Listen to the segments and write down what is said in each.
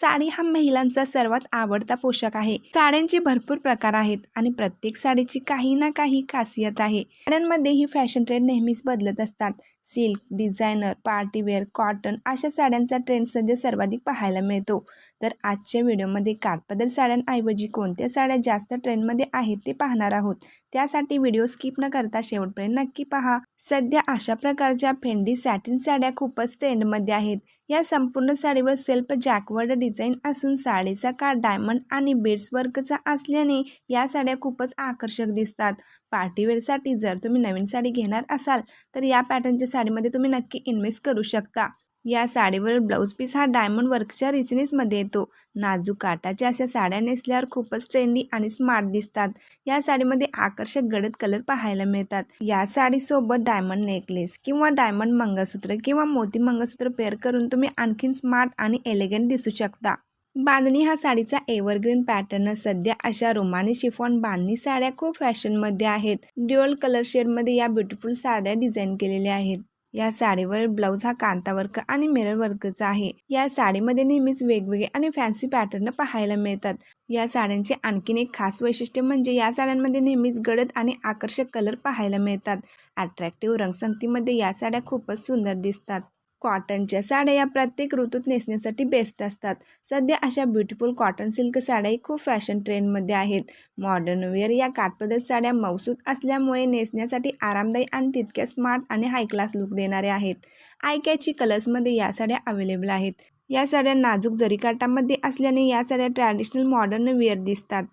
साडी हा महिलांचा सर्वात आवडता पोशाख आहे. साड्यांचे भरपूर प्रकार आहेत आणि प्रत्येक साडीची काही ना काही खासियत आहे. साड्यांमध्ये ही फॅशन ट्रेंड नेहमीच बदलत असतात. सिल्क डिझायनर पार्टीवेअर कॉटन अशा साड्यांचा ट्रेंड सध्या सर्वाधिक पाहायला मिळतो. तर आजच्या व्हिडिओमध्ये काठपदर साड्यांऐवजी कोणत्या साड्या जास्त ट्रेंडमध्ये आहेत ते पाहणार आहोत. त्यासाठी व्हिडिओ स्किप न करता शेवटपर्यंत नक्की पहा. सध्या अशा प्रकारच्या फेंडी सॅटिन साड्या खूपच ट्रेंडमध्ये आहेत. या संपूर्ण साडीवर सेल्फ जॅकवर्ड डिझाईन असून साडीचा काठ डायमंड आणि बेड्स वर्कचा असल्याने या साड्या खूपच आकर्षक दिसतात. पार्टीवेअरसाठी जर तुम्ही नवीन साडी घेणार असाल तर या पॅटर्नच्या साडीमध्ये तुम्ही नक्की इन्व्हेस्ट करू शकता. या साडीवरील ब्लाऊज पीस हा डायमंड वर्कच्या रिचनेसमध्ये येतो. नाजूक काटाच्या अशा साड्या नेसल्यावर खूपच ट्रेंडी आणि स्मार्ट दिसतात. या साडीमध्ये आकर्षक गडद कलर पाहायला मिळतात. या साडीसोबत डायमंड नेकलेस किंवा डायमंड मंगळसूत्र किंवा मोती मंगळसूत्र पेअर करून तुम्ही आणखीन स्मार्ट आणि एलिगंट दिसू शकता. बांधणी हा साडीचा एव्हरग्रीन पॅटर्न सध्या अशा रोमानी शिफॉन बांधणी साड्या खूप फॅशनमध्ये आहेत. ड्युअल कलर शेडमध्ये या ब्युटिफुल साड्या डिझाईन केलेल्या आहेत. या साडीवर ब्लाऊज हा कांता वर्क आणि मिरर वर्कचा आहे. या साडीमध्ये नेहमीच वेगवेगळे आणि फॅन्सी पॅटर्न पाहायला मिळतात. या साड्यांचे आणखीन एक खास वैशिष्ट्य म्हणजे या साड्यांमध्ये नेहमीच गडद आणि आकर्षक कलर पाहायला मिळतात. अट्रॅक्टिव्ह रंगसंगतीमध्ये या साड्या खूपच सुंदर दिसतात. कॉटनच्या साड्या या प्रत्येक ऋतूत नेसण्यासाठी बेस्ट असतात. सध्या अशा ब्युटिफुल कॉटन सिल्क साड्याही खूप फॅशन ट्रेंडमध्ये आहेत. मॉडर्न वेअर या काठपदर साड्या मौसूद असल्यामुळे नेसण्यासाठी आरामदायी आणि तितक्या स्मार्ट आणि हाय क्लास लुक देणाऱ्या आहेत. आयकॅची कलर्समध्ये या साड्या अवेलेबल आहेत. या साड्या नाजूक जरीकाटामध्ये असल्याने या साड्या ट्रॅडिशनल मॉडर्न वेअर दिसतात.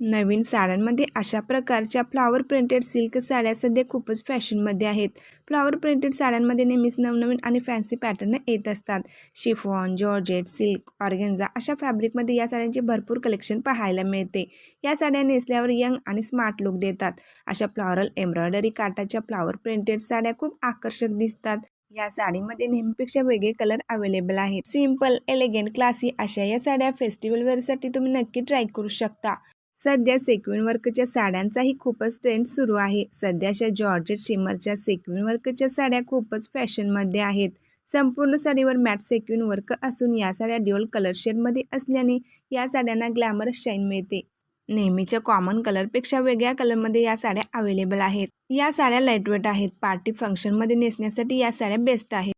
नवीन साड्यांमध्ये अशा प्रकारच्या फ्लॉवर प्रिंटेड सिल्क साड्या सध्या खूपच फॅशनमध्ये आहेत. फ्लॉवर प्रिंटेड साड्यांमध्ये नेहमीच नवनवीन आणि फॅन्सी पॅटर्न येत असतात. शिफॉन जॉर्जेट सिल्क ऑर्गेन्झा अशा फॅब्रिकमध्ये या साड्यांचे भरपूर कलेक्शन पाहायला मिळते. या साड्या नेसल्यावर यंग आणि स्मार्ट लुक देतात. अशा फ्लॉरल एम्ब्रॉयडरी काटाच्या फ्लॉवर प्रिंटेड साड्या खूप आकर्षक दिसतात. या साडीमध्ये नेहमीपेक्षा वेगळे कलर अवेलेबल आहेत. सिंपल एलिगंट क्लासी अशा या साड्या फेस्टिवल वेअरसाठी तुम्ही नक्की ट्राय करू शकता. सध्या सेक्विन वर्कच्या साड्यांचाही खूपच ट्रेंड सुरू आहे. सध्याच्या जॉर्जेट शिमरच्या सेक्विन वर्कच्या साड्या खूपच फॅशनमध्ये आहेत. संपूर्ण साडीवर मॅट सेक्विन वर्क असून या साड्या ड्युअल कलर शेडमध्ये असल्याने या साड्यांना ग्लॅमर शाईन मिळते. नेहमीच्या कॉमन कलरपेक्षा वेगळ्या कलरमध्ये या साड्या अवेलेबल आहेत. या साड्या लाईटवेट आहेत. पार्टी फंक्शनमध्ये नेसण्यासाठी या साड्या बेस्ट आहेत.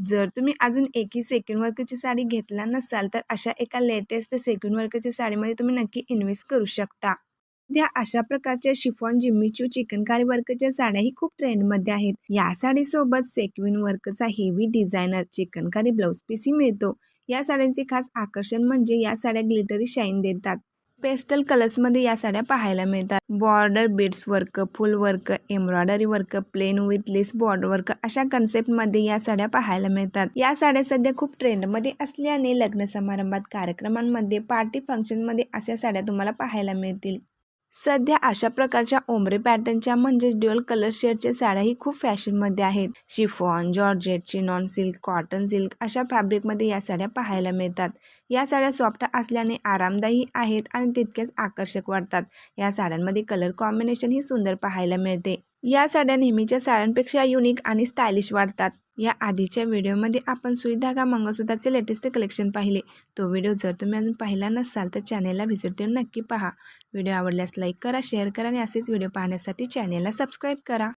जर तुम्ही अजून एकी सेकंड वर्कची साडी घेतला नसाल तर अशा एका लेटेस्ट सेकंड वर्कच्या साडीमध्ये तुम्ही नक्की इन्व्हेस्ट करू शकता. त्या अशा प्रकारच्या शिफॉन जिम्मीचू चिकनकारी वर्कच्या साड्याही खूप ट्रेंडमध्ये आहेत. या साडीसोबत सेक्विन वर्कचा हेवी डिझायनर चिकनकारी ब्लाऊज पीसही मिळतो. या साड्यांचे खास आकर्षण म्हणजे या साड्या ग्लिटरी शाईन देतात. पेस्टल कलर्समध्ये या साड्या पाहायला मिळतात. Border beads work full work embroidery work plain with lace border work अशा कन्सेप्टमध्ये या साड्या पाहायला मिळतात. या साड्या सध्या खूप ट्रेंडमध्ये असल्याने लग्न समारंभात कार्यक्रमांमध्ये पार्टी फंक्शनमध्ये अशा साड्या तुम्हाला पाहायला मिळतील. सध्या अशा प्रकारच्या ओमरे पॅटर्नच्या म्हणजे ड्युअल कलर शेडच्या साड्याही खूप फॅशनमध्ये आहेत. Chiffon georgette chinon silk cotton silk अशा फॅब्रिकमध्ये या साड्या पाहायला मिळतात. या साड्या सॉफ्ट असल्याने आरामदायी आहेत आणि तितक्याच आकर्षक वाटतात. या साड्यांमध्ये कलर कॉम्बिनेशन ही सुंदर पाहायला मिळते. या साड्या नेहमीच्या साड्यांपेक्षा युनिक आणि स्टायलिश वाटतात. या आधीच्या व्हिडिओमध्ये आपण सुई धागा मंगळसूत्राचे लेटेस्ट कलेक्शन पाहिले? तो व्हिडिओ जर तुम्ही अजून पाहिला नसाल तर चॅनेलला व्हिजिट देऊन नक्की पहा. व्हिडिओ आवडल्यास लाईक करा शेअर करा आणि असेच व्हिडिओ पाहण्यासाठी चॅनेलला सबस्क्राईब करा.